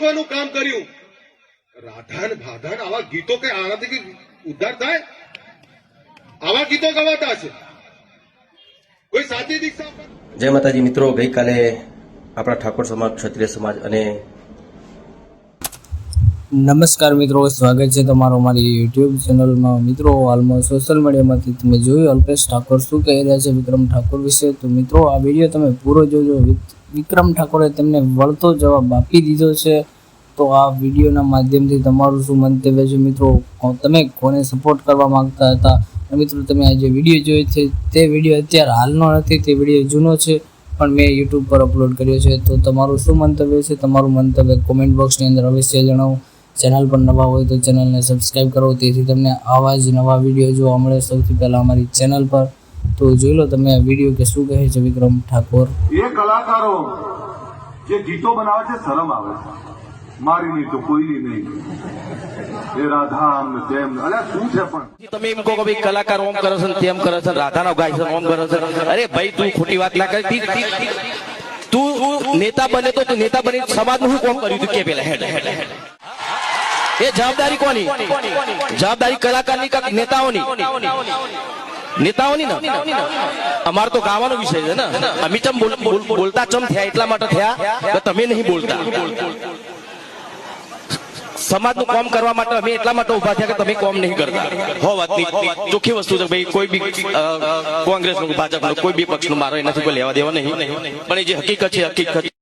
રાખવાનું કામ કર્યું. રાધાન ભાધાન આવા ગીતો કે આનાથી ઉદ્ધાર થાય? આવા ગીતો ગવાતા છે કોઈ સાચી દીક્ષા જય માતાજી, મિત્રો, ગઈકાલે આપણા ઠાકોર સમાજ, ક્ષત્રિય સમાજ અને નમસ્કાર મિત્રો, સ્વાગત છે તમારો મારી યુટ્યુબ ચેનલમાં મિત્રો, હાલમાં સોશિયલ મીડિયામાંથી તમે જોયું, અલ્પેશ ઠાકોર શું કહી રહ્યા છે વિક્રમ ઠાકોર વિશે? તો મિત્રો, આ વીડિયો તમે પૂરો જોજો. વિક્રમ ઠાકોરે તેમને વળતો જવાબ આપી દીધો છે. તો આ વિડીયોના માધ્યમથી તમારું શું મંતવ્ય છે મિત્રો? તમે કોને સપોર્ટ કરવા માગતા હતા? મિત્રો, તમે આ જે વીડિયો જોયો છે, તે વીડિયો અત્યારે હાલનો નથી, તે વીડિયો જૂનો છે. પણ મેં યુટ્યુબ પર અપલોડ કર્યો છે. તો તમારું શું મંતવ્ય છે? તમારું મંતવ્ય કોમેન્ટ બોક્સની અંદર અવશ્ય જણાવો. ચેનલ પર નવા હોય તો ચેનલને સબસ્ક્રાઈબ કરો. તેથી તમને આવા જ નવા વીડિયો જોવા મળે. સૌથી પહેલાં અમારી ચેનલ પર તો જોઈ લો તમે વીડિયો કે શું કહે છે વિક્રમ ઠાકોર. એ કલાકારો જે ગીતો બનાવે છે શરમ આવે છે. મારી નહીં તો કોઈની નહીં. એ રાધા આમ તેમ ને. શું છે પણ? તમે એમ કહો કે કલાકાર ઓમ કરે છે તેમ કરે છે રાધાનો ગાય છે ઓમ કરે છે અરે ભાઈ તું ખોટી વાત ના કરી. તી- નેતા બને તો તું નેતા બની સમાજનું શું કોમ કર્યું તું? કે પેલા હેડ હેડ હેડ. એ જવાબદારી કોની? જવાબદારી કલાકારની કે નેતાઓની? નેતાઓની ને? અમારે તો ગાવાનો વિષય છે ને. અમે ચમ બોલ- બોલ- બોલતા ચમ થયા એટલા માટે થયા તમે નહીં બોલતા. સમાજનું કામ કરવા માટે અમે એટલા માટે ઊભા થયા કે તમે કામ નહીં કરતા. હો વાત ચોખ્ખી વસ્તુ છે ભાઈ કોઈ બી અ, કોંગ્રેસનું ભાજપનું કોઈ બી પક્ષનું મારો એનાથી કોઈ લેવા દેવા નહીં. પણ એ જે હકીકત છે હકીકત